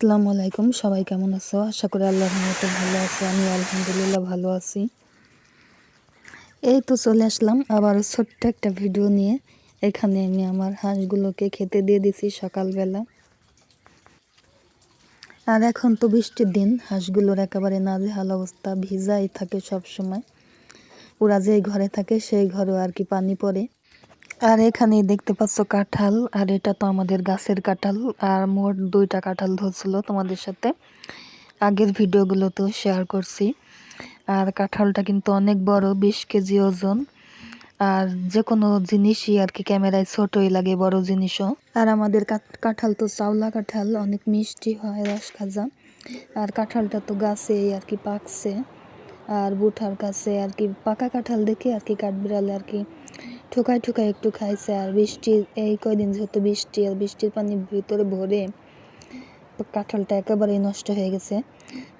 আসসালামু আলাইকুম। সবাই কেমন আছো? আশা করি আল্লাহর রহমতে ভালো আছো। আমি আলহামদুলিল্লাহ ভালো আছি। এই তো চলে আসলাম আবার ছোট্ট একটা ভিডিও নিয়ে। এখানে আমি আমার হাঁসগুলোকে খেতে দিয়ে দিছি সকালবেলা। আর এখন তো বৃষ্টির দিন, হাঁসগুলোর একেবারে নাজেহাল অবস্থা, ভিজাই থাকে সব সময় ওরা যেই ঘরে থাকে, সেই ঘরেও আর কি পানি পড়ে। আর এখানে দেখতে পাচ্ছ কাঁঠাল, আর এটা তো আমাদের গাছের কাঁঠাল, আর মোট দুইটা কাঁঠাল ধরছিল তোমাদের সাথে। আগের ভিডিওগুলো তো শেয়ার করছি। আর কাঁঠালটা কিন্তু অনেক বড়, বিশ কেজি ওজন। আর যে কোনো জিনিসই আর কি ক্যামেরায় ছোটই লাগে, বড় জিনিসও। আর আমাদের কাঁঠাল তো চাওলা কাঁঠাল, অনেক মিষ্টি হয়, রস খাজা। আর কাঁঠালটা তো গাছেই আর কি পাকছে। আর বুঠার কাছে আর কি পাকা কাঁঠাল দেখে আর কি কাঠবিড়ালে আর কি ঠোকায় ঠোকায় একটু খাইছে আর বৃষ্টি, এই কয়দিন যেহেতু বৃষ্টি, আর বৃষ্টির পানি ভিতরে ভরে কাঁঠালটা একেবারেই নষ্ট হয়ে গেছে।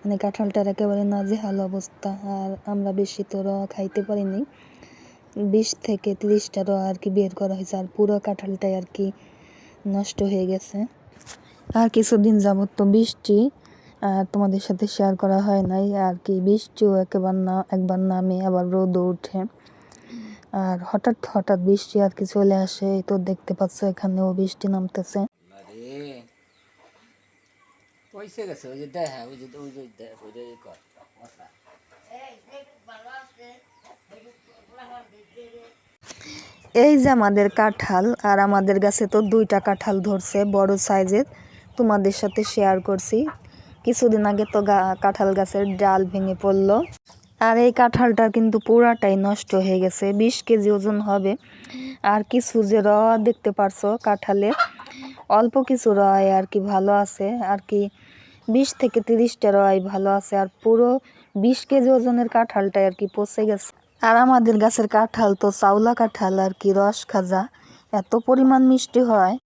মানে কাঁঠালটার একেবারে নাজেহাল অবস্থা আর আমরা বেশি তো র খাইতে পারিনি। বিশ থেকে তিরিশটা র আর কি বের করা হয়েছে আর পুরো কাঁঠালটাই আর কি নষ্ট হয়ে গেছে। আর কিছুদিন যাবত তো বৃষ্টি, আর তোমাদের সাথে শেয়ার করা হয় নাই। আর কি বৃষ্টিও একেবার না, একবার নামে আবার রোদও ওঠে আর হঠাৎ হঠাৎ বৃষ্টি আর কি চলে আসে। এই তো দেখতে পাচ্ছ এখানেও বৃষ্টি নামতেছে। পয়সা গেছে ওই যে দেখা ওই যে ওই যে দেখ ওই যে কর এই যে আমাদের কাঁঠাল আর আমাদের গাছে তো দুইটা কাঁঠাল ধরছে বড় সাইজের। তোমাদের সাথে শেয়ার করছি। কিছুদিন আগে তো কাঁঠাল গাছের ডাল ভেঙে পড়ল। আর এই কাঁঠালটা কিন্তু পুরাটাই নষ্ট হয়ে গেছে। বিশ কেজি ওজন হবে। আর কিছু যে র দেখতে পারছ কাঁঠালে, অল্প কিছু রয় আর কি ভালো আছে। আর কি বিশ থেকে তিরিশটা রয় ভালো আছে। আর পুরো বিশ কেজি ওজনের কাঁঠালটাই আর কি পচে গেছে। আর আমাদের গাছের কাঁঠাল তো চাউলা কাঁঠাল আর কি রস খাজা। এত পরিমাণ মিষ্টি হয়।